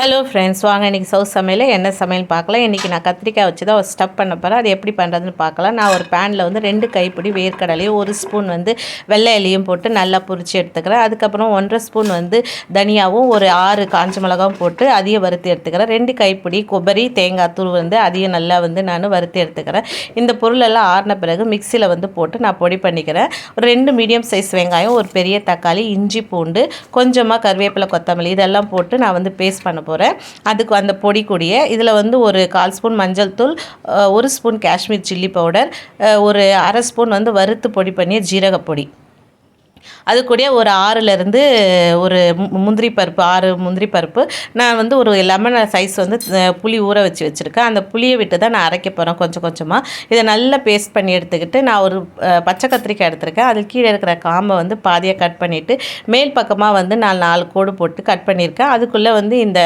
Hello friends வாங்க இன்றைக்கி சவுஸ் சமையல். என்ன சமையல் பார்க்கலாம்? இன்றைக்கி நான் கத்திரிக்காய் வச்சு தான் ஸ்டப் பண்ண போகிறேன் அது எப்படி பண்ணுறதுன்னு பார்க்கலாம். நான் ஒரு பேனில் வந்து ரெண்டு கைப்பிடி வேர்க்கடலையும் ஒரு ஸ்பூன் வந்து வெள்ளை இலையும் போட்டு நல்லா பொரிச்சு எடுத்துக்கிறேன். அதுக்கப்புறம் ஒன்றரை ஸ்பூன் வந்து தனியாகவும் ஒரு ஆறு காஞ்ச மிளகாவும் போட்டு அதையும் வறுத்து எடுத்துக்கிறேன். ரெண்டு கைப்பிடி கொபரி தேங்காய் தூள் வந்து அதையும் நல்லா வந்து நான் வறுத்து எடுத்துக்கிறேன். இந்த பொருளெல்லாம் ஆறின பிறகு மிக்சியில் வந்து போட்டு நான் பொடி பண்ணிக்கிறேன். ஒரு ரெண்டு மீடியம் சைஸ் வெங்காயம் ஒரு பெரிய தக்காளி இஞ்சி பூண்டு கொஞ்சமாக கருவேப்பிலை கொத்தமல்லி இதெல்லாம் போட்டு நான் வந்து பேஸ்ட் பண்ண போகிறேன் அதுக்கு அந்த பொடி கொடியை இதில் வந்து ஒரு கால் ஸ்பூன் மஞ்சள் தூள் ஒரு ஸ்பூன் காஷ்மீர் சில்லி பவுடர் ஒரு அரை ஸ்பூன் வந்து வறுத்து பொடி பண்ணிய ஜீரகப்பொடி அது கூட ஒரு ஆறுலேருந்து ஒரு முந்திரி பருப்பு ஆறு முந்திரி பருப்பு. நான் வந்து ஒரு லெமன் சைஸ் வந்து புளி ஊற வச்சு வச்சுருக்கேன். அந்த புளியை விட்டு தான் நான் அரைக்க போகிறேன் கொஞ்சம் கொஞ்சமாக இதை நல்லா பேஸ்ட் பண்ணி எடுத்துக்கிட்டு நான் ஒரு பச்சை கத்திரிக்காய் எடுத்திருக்கேன். அது கீழே இருக்கிற காம்பை வந்து பாதியாக கட் பண்ணிவிட்டு மேல் பக்கமாக வந்து நான் நாலு கோடு போட்டு கட் பண்ணியிருக்கேன். அதுக்குள்ளே வந்து இந்த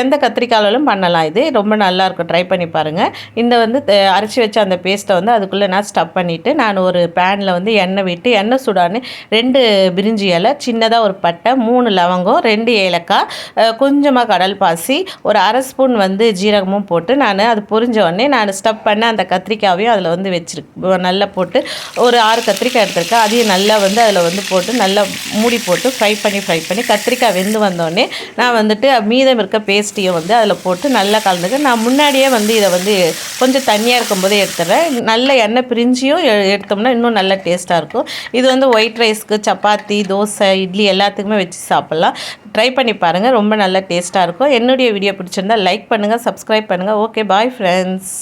எந்த கத்திரிக்காயிலும் பண்ணலாம் இது. ரொம்ப நல்லாயிருக்கும் ட்ரை பண்ணி பாருங்கள் இந்த வந்து அரைச்சி வச்ச அந்த பேஸ்ட்டை வந்து அதுக்குள்ளே நான் ஸ்டப் பண்ணிவிட்டு நான் ஒரு பேனில் வந்து எண்ணெய் விட்டு எண்ணெய் சுடான்னு ரெண்டு பிரிஞ்சி இலை சின்னதாக ஒரு பட்டை மூணு லவங்கம் ரெண்டு ஏலக்காய் கொஞ்சமாக கடல் பாசி ஒரு அரை ஸ்பூன் வந்து ஜீரகமும் போட்டு நான் அது பொரிஞ்ச உடனே நான் ஸ்டப் பண்ண அந்த கத்திரிக்காவையும் அதில் வந்து வச்சிருக்கு நல்லா போட்டு ஒரு ஆறு கத்திரிக்காய் எடுத்திருக்கேன். அதையும் நல்லா வந்து அதில் வந்து போட்டு நல்லா மூடி போட்டு ஃப்ரை பண்ணி ஃப்ரை பண்ணி கத்திரிக்காய் வெந்து வந்தோடனே நான் வந்துட்டு மீதம் இருக்க பேஸ்ட்டையும் வந்து அதில் போட்டு நல்லா கலந்துக்க. நான் முன்னாடியே வந்து இதை வந்து கொஞ்சம் தண்ணியாக இருக்கும்போதே எடுத்துடுறேன். நல்ல எண்ணெய் பிரிஞ்சியும் எடுத்தோம்னா இன்னும் நல்ல டேஸ்ட்டாக இருக்கும். இது வந்து ஒயிட் ரைஸ்க்கு சப்பாத்தி தோசை இட்லி எல்லாத்துக்குமே வச்சு சாப்பிட்லாம். ட்ரை பண்ணி பாருங்கள் ரொம்ப நல்ல டேஸ்ட்டாக இருக்கும். என்னுடைய வீடியோ பிடிச்சிருந்தா லைக் பண்ணுங்கள் சப்ஸ்கிரைப் பண்ணுங்கள் ஓகே பாய் ஃப்ரெண்ட்ஸ்